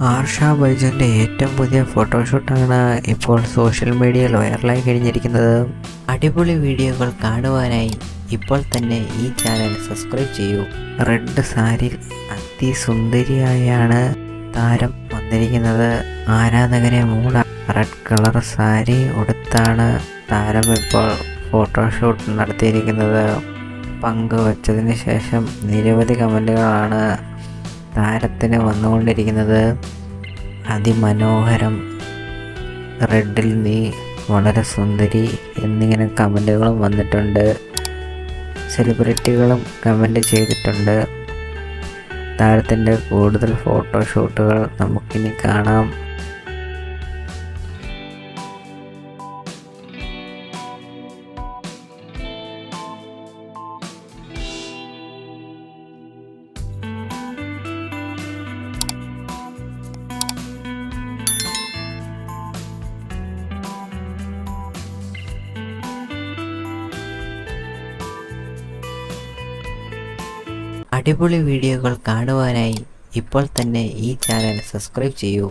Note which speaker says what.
Speaker 1: ആർഷ ബൈജന്റെ ഏറ്റവും പുതിയ ഫോട്ടോഷൂട്ടാണ് ഇപ്പോൾ സോഷ്യൽ മീഡിയയിൽ വൈറലായി കഴിഞ്ഞിരിക്കുന്നത്. അടിപൊളി വീഡിയോകൾ കാണുവാനായി ഇപ്പോൾ തന്നെ ഈ ചാനൽ സബ്സ്ക്രൈബ് ചെയ്യൂ. റെഡ് സാരി അതിസുന്ദരിയായാണ് താരം വന്നിരിക്കുന്നത്. ആരാധകരെ മൂട റെഡ് കളർ സാരി ഉടുത്താണ് താരം ഇപ്പോൾ ഫോട്ടോഷൂട്ട് നടത്തിയിരിക്കുന്നത്. പങ്കുവച്ചതിന് ശേഷം നിരവധി കമന്റുകളാണ് താരത്തിന് വന്നുകൊണ്ടിരിക്കുന്നത് അതിമനോഹരം. റെഡിൽ നീ വളരെ സുന്ദരി എന്നിങ്ങനെ കമന്റുകളും വന്നിട്ടുണ്ട്. സെലിബ്രിറ്റികളും കമന്റ് ചെയ്തിട്ടുണ്ട്. താരത്തിന്റെ കൂടുതൽ ഫോട്ടോഷൂട്ടുകൾ നമുക്കിനി കാണാം. അടിപൊളി വീഡിയോകൾ കാണുവാനായി ഇപ്പോൾ തന്നെ ഈ ചാനൽ സബ്സ്ക്രൈബ് ചെയ്യൂ.